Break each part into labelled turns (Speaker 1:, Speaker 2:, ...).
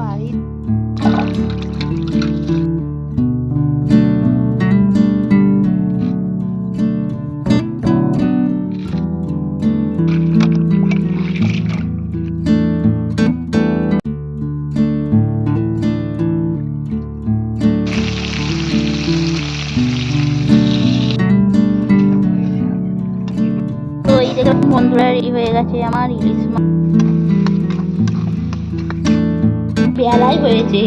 Speaker 1: আর এই তো এই দেখুন বন্ধুরা রেডি হয়ে গেছে আমার ইলিশ মাছ বেলায় হয়েছে।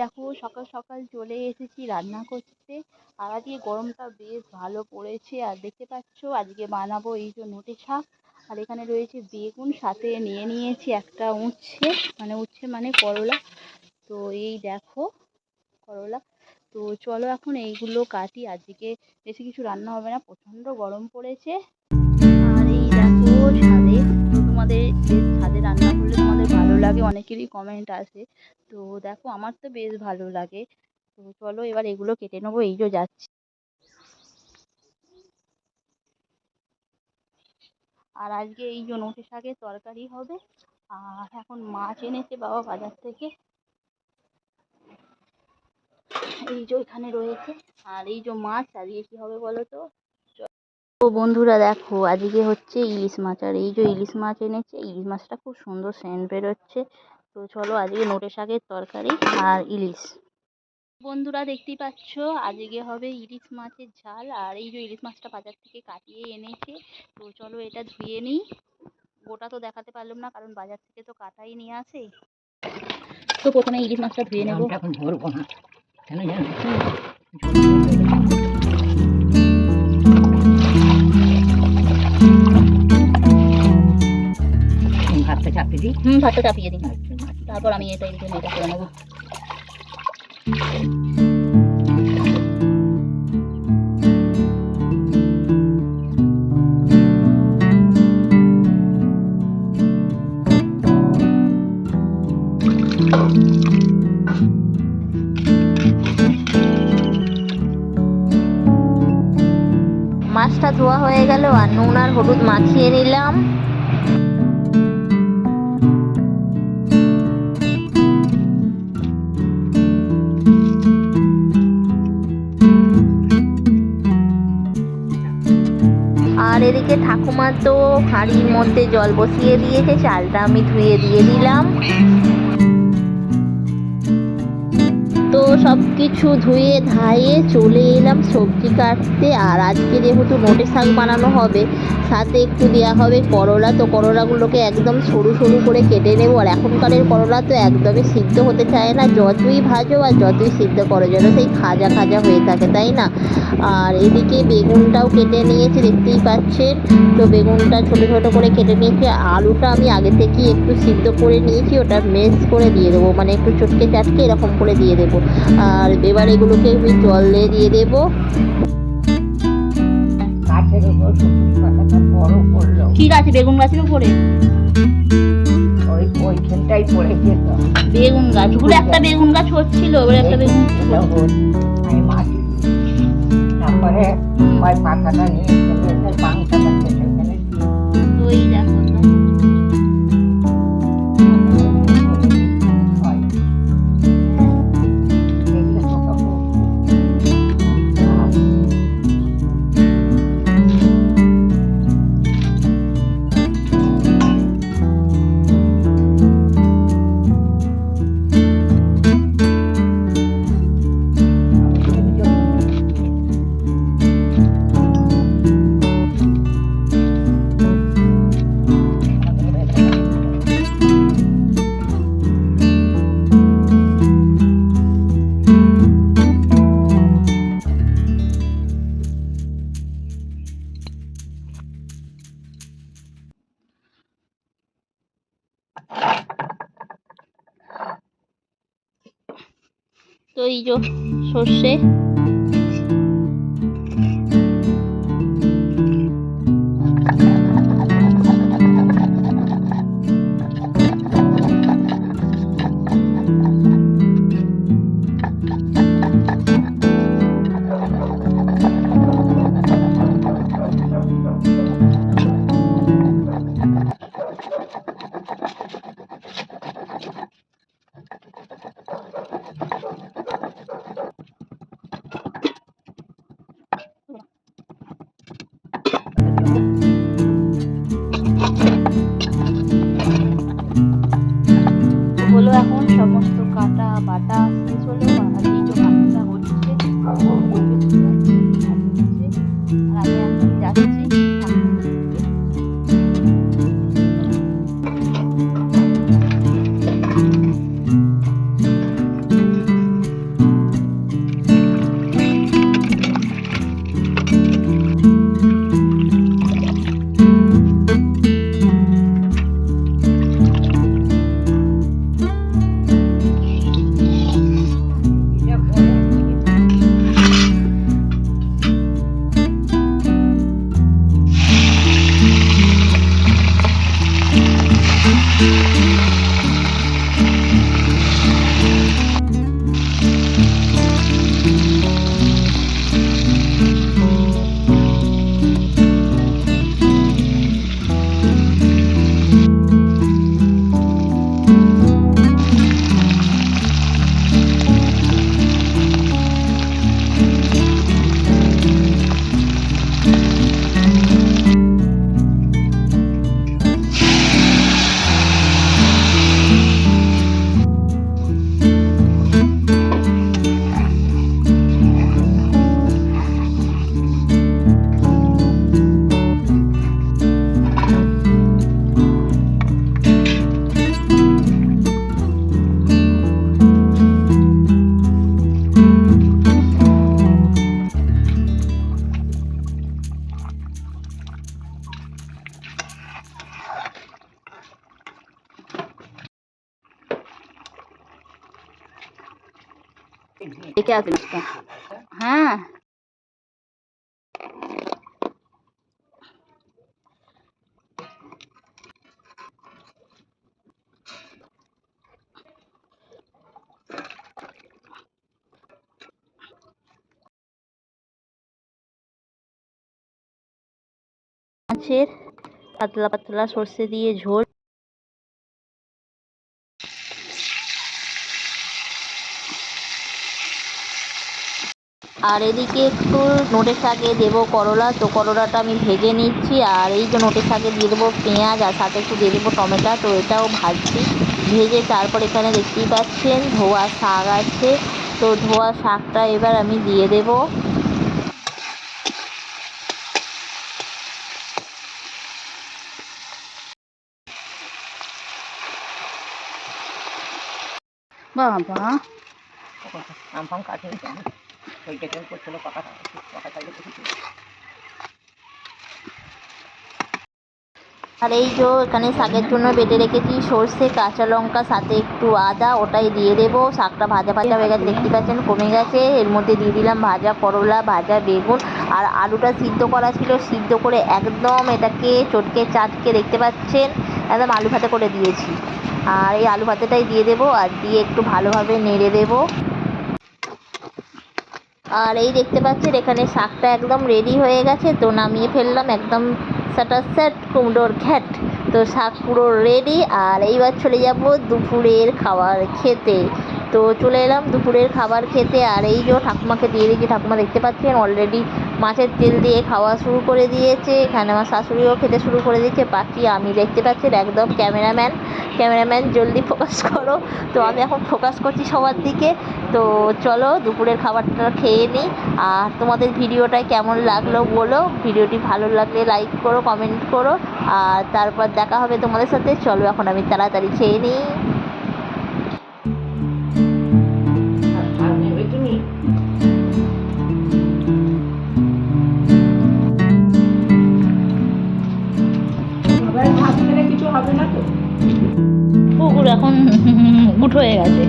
Speaker 1: দেখো, সকাল সকাল চলে এসেছি রান্না করতে। আর আজকে গরমটা বেশ ভালো পড়েছে। আর দেখতে পাচ্ছ, আজকে বানাবো এই যে নোটে শাক। আর এখানে রয়েছে বেগুন, সাথে নিয়ে নিয়েছি একটা উচ্ছে মানে উচ্ছে মানে করলা। তো এই দেখো, করলা। তো চলো এখন এইগুলো কাটি, আজকে বেশি কিছু রান্না হবে না, প্রচণ্ড গরম পড়েছে। আর এই দেখো ছাদে, তোমাদের ছাদে রান্না করলে তোমাদের ভালো লাগে, অনেকেরই কমেন্ট আসে। তো দেখো, আমার তো বেশ ভালো লাগে। তো চলো এবার এগুলো কেটে নেব, এই যে যাচ্ছি। আর আজকে এই যে নোটে শাকের তরকারি হবে, আর এখন মাছ এনেছে বাবা বাজার থেকে। এই যে এখানে রয়েছে, আর এই যে মাছ, আজকে কি হবে বলো তো? তো বন্ধুরা দেখো, আজকে হচ্ছে ইলিশ মাছ, আর এই যে ইলিশ মাছ এনেছে, ইলিশ মাছটা খুব সুন্দর সেন্ট বেরোচ্ছে। তো চলো আজকে নোটে শাকের তরকারি আর ইলিশ। বন্ধুরা দেখতেই পাচ্ছ আজকে হবে ইলিশ মাছের ঝাল আর এই যে ইলিশ মাছটা বাজার থেকে কাটিয়ে এনেছে তো চলো এটা ধুয়ে নিই। গোটা তো দেখাতে পারলাম না কারণ বাজার থেকে তো কাটাই নিয়ে আসে। তো প্রথমে ইলিশ মাছটা ধুয়ে নেব।
Speaker 2: এখন ধরবো না। কেন জানো? ভাতটা চাপিয়ে দিই।
Speaker 1: হুম ভাতটা চাপিয়ে দিই। তারপর আমি এটা এদিকে এটা করে নেব। মাছটা ধোয়া হয়ে গেল আর নুন আর হলুদ মাখিয়ে নিলাম। আর এদিকে ঠাকুমা তো হাঁড়ির মধ্যে জল বসিয়ে দিয়েছে, চালটা আমি ধুয়ে দিয়ে দিলাম। তো সব কিছু ধুয়ে ধায়ে চলে এলাম সবজি কাটতে, আর আজকে যেহেতু মোটে শাক বানানো হবে সাথে একটু দেওয়া হবে করলা। তো করলাগুলোকে একদম সরু সরু করে কেটে নেব। আর এখনকারের করলা তো একদমই সিদ্ধ হতে চায় না। যতই ভাজো আর যতই সিদ্ধ করো যেন সেই খাজা খাজা হয়ে থাকে, তাই না? আর এদিকে বেগুনটাও কেটে নিয়েছি, দেখতেই পাচ্ছেন। তো বেগুনটা ছোটো ছোটো করে কেটে নিয়েছি। আলুটা আমি আগে থেকেই একটু সিদ্ধ করে নিয়েছি। ওটা মেস করে দিয়ে দেবো। মানে একটু চটকে চাটকে এরকম করে দিয়ে দেবো। আর এবার এগুলোকে আমি জল দিয়ে দিয়ে দেবো।
Speaker 2: গাছের উপর পাতাটা বড় পড়ল
Speaker 1: কি গাছে? বেগুন গাছের উপরে?
Speaker 2: ওই ওইখানটাই পড়ে যেত
Speaker 1: বেগুন গাছ। উপরে একটা বেগুন গাছ হচ্ছিল এবার একটা বেগুন
Speaker 2: আমি মাটি। তারপরে ওই পাতাটা নিয়ে চলে এসে পাংখাটা সেখানে
Speaker 1: এই দেখো তো এই যে সর্ষে
Speaker 3: এখন সমস্ত কাটা বাটা চলে আমি এখন যাচ্ছি। দেখে আসবেন একটা হ্যাঁ মাছের পাতলা পাতলা সর্ষে দিয়ে ঝোল আর এদিকে একটু নোটে শাকে দেবো করলা। তো করলাটা আমি ভেজে নিচ্ছি আর এই যে নোটে শাকে দিয়ে দেবো পেঁয়াজ আর সাথে একটু দিয়ে দেবো টমেটো। তো এটাও ভাজছি ভেজে তারপর এখানে দেখতেই পাচ্ছেন ধোয়া শাক আছে। তো ধোয়া শাকটা এবার আমি দিয়ে দেবো। বাবা।
Speaker 2: আম ফাম কাটিনি কেন? করছিল পাকা পাকা
Speaker 3: আর এই যে এখানে শাকের জন্য বেটে রেখেছি, সর্ষে, কাঁচা লঙ্কা, সাথে একটু আদা, ওটাই দিয়ে দেবো। শাকটা ভাজা ভাজা হয়ে গেছে, দেখতে পাচ্ছেন, কমে গেছে। এর মধ্যে দিয়ে দিলাম ভাজা করলা, ভাজা বেগুন। আর আলুটা সিদ্ধ করা ছিল, সিদ্ধ করে একদম এটাকে চটকে চাটকে দেখতে পাচ্ছেন, একদম আলু ভাতে করে দিয়েছি। আর এই আলু ভাতেটাই দিয়ে দেবো, আর দিয়ে একটু ভালোভাবে নেড়ে দেবো। আর এই দেখতে পাচ্ছেন, এখানে শাকটা একদম রেডি হয়ে গেছে। তো নামিয়ে ফেললাম একদম সাটা স্যাট কুমড়োর ঘ্যাট। তো শাক পুরো রেডি আর এইবার চলে যাব দুপুরের খাবার খেতে। তো চলে এলাম দুপুরের খাবার খেতে আর এই যে ঠাকুমাকে দিয়ে দিয়েছি, ঠাকুমা দেখতে পাচ্ছেন অলরেডি মাছের তেল দিয়ে খাওয়া শুরু করে দিয়েছে। এখানে আমার শাশুড়িও খেতে শুরু করে দিয়েছে। বাকি আমি দেখতে পাচ্ছেন একদম ক্যামেরাম্যান। ক্যামেরাম্যান, জলদি ফোকাস করো। তো আমি এখন ফোকাস করছি সবার দিকে। তো চলো, দুপুরের খাবারটা খেয়ে নিই আর তোমাদের ভিডিওটা কেমন লাগল বলো। ভিডিওটি ভালো লাগলে লাইক করো, কমেন্ট করো। আর তারপর দেখা হবে তোমাদের সাথে। চলো, এখন আমি তাড়াতাড়ি খেয়ে নিই এখন উঠ হয়ে গেছে।